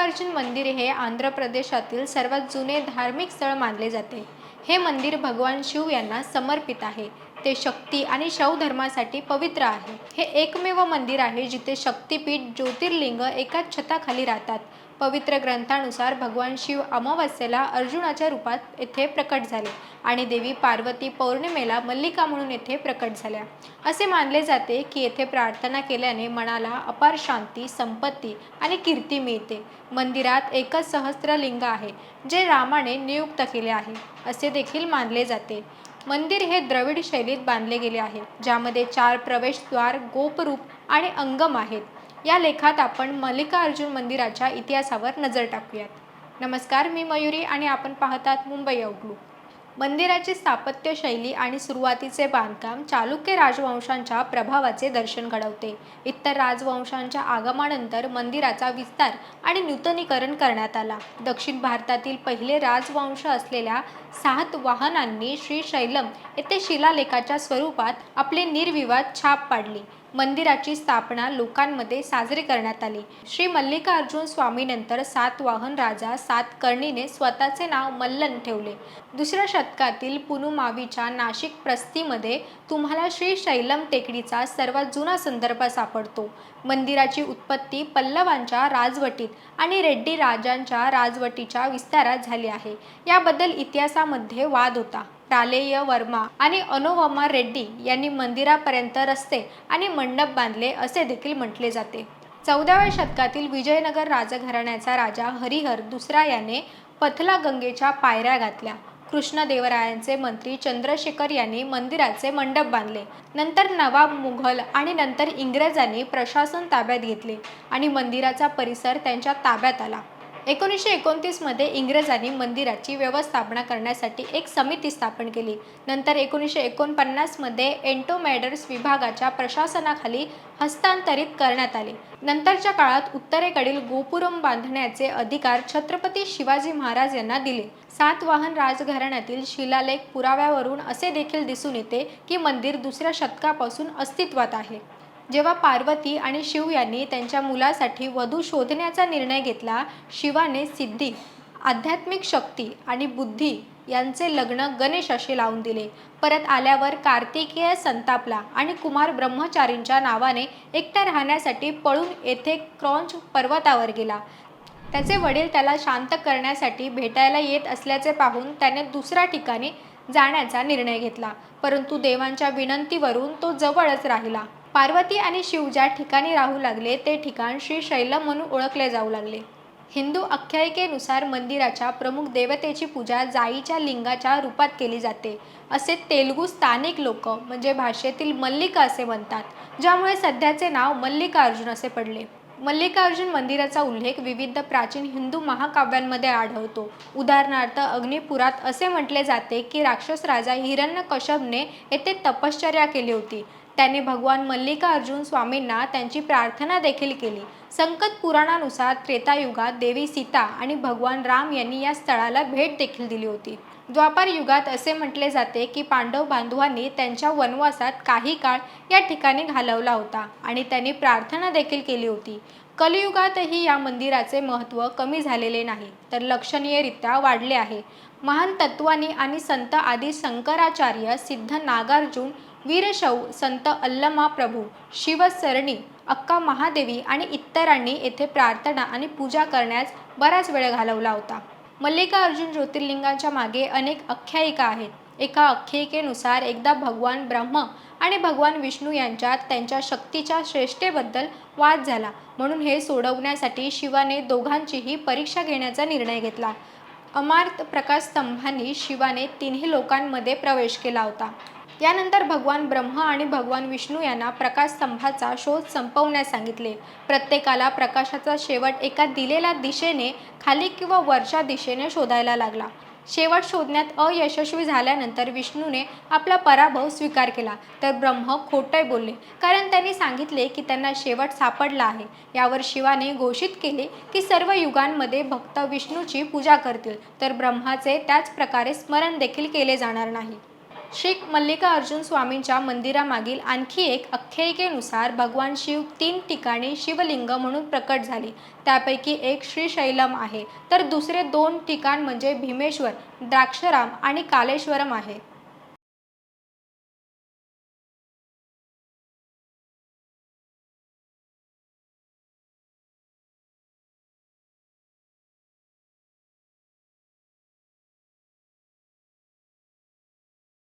मल्लिकार्जुन मंदिर हे आंध्र प्रदेशातील सर्वात जुने धार्मिक स्थळ मानले जाते. हे मंदिर भगवान शिव यांना समर्पित आहे. ते शक्ती आणि शव धर्मासाठी पवित्र आहे. हे एकमेव मंदिर आहे जिथे शक्तिपीठ ज्योतिर्लिंग एकाच छताखाली राहतात. पवित्र ग्रंथानुसार भगवान शिव अमावस्येला अर्जुनाच्या रूपात येथे प्रकट झाले आणि देवी पार्वती पौर्णिमेला मल्लिका म्हणून येथे प्रकट झाल्या. असे मानले जाते की येथे प्रार्थना केल्याने मनाला अपार शांती संपत्ती आणि कीर्ती मिळते. मंदिरात एकच सहस्त्रलिंग आहे जे रामाने नियुक्त केले आहे असे देखील मानले जाते. मंदिर हे द्रविड शैलीत बांधले गेले आहे ज्यामध्ये चार प्रवेशद्वार गोपरूप आणि अंगम आहेत. या लेखात आपण मल्लिकार्जुन मंदिराच्या इतिहासावर नजर टाकूयात. नमस्कार मी मयुरी आणि आपण पाहतात मुंबई आउटलुक मंदिराची स्थापत्य शैली आणि सुरुवातीचे बांधकाम चालुक्य राजवंशांच्या प्रभावाचे दर्शन घडवते. इतर राजवंशांच्या आगमनानंतर मंदिराचा विस्तार आणि नूतनीकरण करण्यात आला. दक्षिण भारतातील पहिले राजवंश असलेल्या सातवाहनांनी वाहनांनी श्रीशैलम येथे शिलालेखाच्या स्वरूपात आपले निर्विवाद छाप पाडली. मंदिराची स्थापना लोकांमध्ये साजरी करण्यात आली. श्री मल्लिकार्जुन स्वामीनंतर सातवाहन राजा सातकर्णीने स्वतःचे नाव मल्लन ठेवले. दुसऱ्या शतकातील पुनुमावीच्या नाशिक प्रस्तीमध्ये तुम्हाला श्री शैलम टेकडीचा सर्वात जुना संदर्भ सापडतो. मंदिराची उत्पत्ती पल्लवांच्या राजवटीत आणि रेड्डी राजांच्या राजवटीच्या विस्तारात झाली आहे. याबद्दल इतिहासामध्ये वाद होता. टालेय वर्मा आणि अनुवमा रेड्डी यांनी मंदिरापर्यंत रस्ते आणि मंडप बांधले असे देखील म्हटले जाते. चौदाव्या शतकातील विजयनगर राजघराण्याचा राजा हरिहर दुसरा याने पथला गंगेच्या पायऱ्या घातल्या. कृष्णदेवरायांचे मंत्री चंद्रशेखर यांनी मंदिराचे मंडप बांधले. नंतर नवाब मुघल आणि नंतर इंग्रजांनी प्रशासन ताब्यात घेतले आणि मंदिराचा परिसर त्यांच्या ताब्यात आला. एकोणीसशे एकोणतीसमध्ये इंग्रजांनी मंदिराची व्यवस्थापना करण्यासाठी एक समिती स्थापन केली. नंतर एकोणीसशे एकोणपन्नासमध्ये एंटोमॅडर्स विभागाच्या प्रशासनाखाली हस्तांतरित करण्यात आले. नंतरच्या काळात उत्तरेकडील गोपुरम बांधण्याचे अधिकार छत्रपती शिवाजी महाराज यांना दिले. सातवाहन राजघराण्यातील शिलालेख पुराव्यावरून असे देखील दिसून येते की मंदिर दुसऱ्या शतकापासून अस्तित्वात आहे. जेव्हा पार्वती आणि शिव यांनी त्यांच्या मुलासाठी वधू शोधण्याचा निर्णय घेतला शिवाने सिद्धी आध्यात्मिक शक्ती आणि बुद्धी यांचे लग्न गणेशाशी लावून दिले. परत आल्यावर कार्तिकेय संतापला आणि कुमार ब्रह्मचारींच्या नावाने एकटा राहण्यासाठी पळून येथे क्रॉंच पर्वतावर गेला. त्याचे वडील त्याला शांत करण्यासाठी भेटायला येत असल्याचे पाहून त्याने दुसऱ्या ठिकाणी जाण्याचा निर्णय घेतला. परंतु देवांच्या विनंतीवरून तो जवळच राहिला. पार्वती आणि शिव ज्या ठिकाणी राहू लागले ते ठिकाण श्री शैलम म्हणून ओळखले जाऊ लागले. हिंदू आख्यायिकेनुसार मंदिराच्या प्रमुख देवतेची पूजा जाईच्या लिंगाच्या रूपात केली जाते. असे तेलुगू स्थानिक लोक म्हणजे भाषेतील मल्लिका असे म्हणतात ज्यामुळे सध्याचे नाव मल्लिकार्जुन असे पडले. मल्लिकार्जुन मंदिराचा उल्लेख विविध प्राचीन हिंदू महाकाव्यांमध्ये आढळतो. उदाहरणार्थ अग्निपुरात असे म्हटले जाते की राक्षस राजा हिरण्यकश्यपने येथे तपश्चर्या केली होती. त्याने भगवान मल्लिकार्जुन स्वामींना त्यांची प्रार्थना देखील केली. संकट पुराणानुसार त्रेतायुगात देवी सीता आणि भगवान राम यांनी या स्थळाला भेट देखील दिली होती. द्वापार युगात असे म्हटले जाते की पांडव बांधवांनी त्यांच्या वनवासात काही काळ या ठिकाणी घालवला होता आणि त्यांनी प्रार्थना देखील केली होती. कलियुगातही या मंदिराचे महत्त्व कमी झालेले नाही तर लक्षणीयरित्या वाढले आहे. महान तत्वानी आणि संत आदी शंकराचार्य सिद्ध नागार्जुन वीरशौ संत अल्लमा प्रभू शिवसरणी अक्का महादेवी आणि इतरांनी येथे प्रार्थना आणि पूजा करण्यास बराच वेळ घालवला होता. मल्लिकार्जुन ज्योतिर्लिंगांच्या मागे अनेक आख्यायिका आहेत. एका आख्यायिकेनुसार एकदा भगवान ब्रह्म आणि भगवान विष्णू यांच्यात त्यांच्या शक्तीच्या श्रेष्ठेबद्दल वाद झाला. म्हणून हे सोडवण्यासाठी शिवाने दोघांचीही परीक्षा घेण्याचा निर्णय घेतला. अमार्त प्रकाश स्तंभांनी शिवाने तिन्ही लोकांमध्ये प्रवेश केला होता. यानंतर भगवान ब्रह्म आणि भगवान विष्णू यांना प्रकाश स्तंभाचा शोध संपवण्यास सांगितले. प्रत्येकाला प्रकाशाचा शेवट एका दिलेल्या दिशेने खाली किंवा वरच्या दिशेने शोधायला लागला. शेवट शोधण्यात अयशस्वी झाल्यानंतर विष्णूने आपला पराभव स्वीकार केला. तर ब्रह्म खोटे बोलले कारण त्यांनी सांगितले की त्यांना शेवट सापडला आहे. यावर शिवाने घोषित केले की सर्व युगांमध्ये भक्त विष्णूची पूजा करतील. तर ब्रह्माचे त्याच प्रकारे स्मरण देखील केले जाणार नाही. श्री मल्लिकार्जुन स्वामींच्या मंदिरामागील आणखी एक आख्यायिकेनुसार भगवान शिव तीन ठिकाणी शिवलिंग म्हणून प्रकट झाले. त्यापैकी एक श्रीशैलम आहे. तर दुसरे दोन ठिकाण म्हणजे भीमेश्वर द्राक्षराम आणि कालेश्वरम आहे.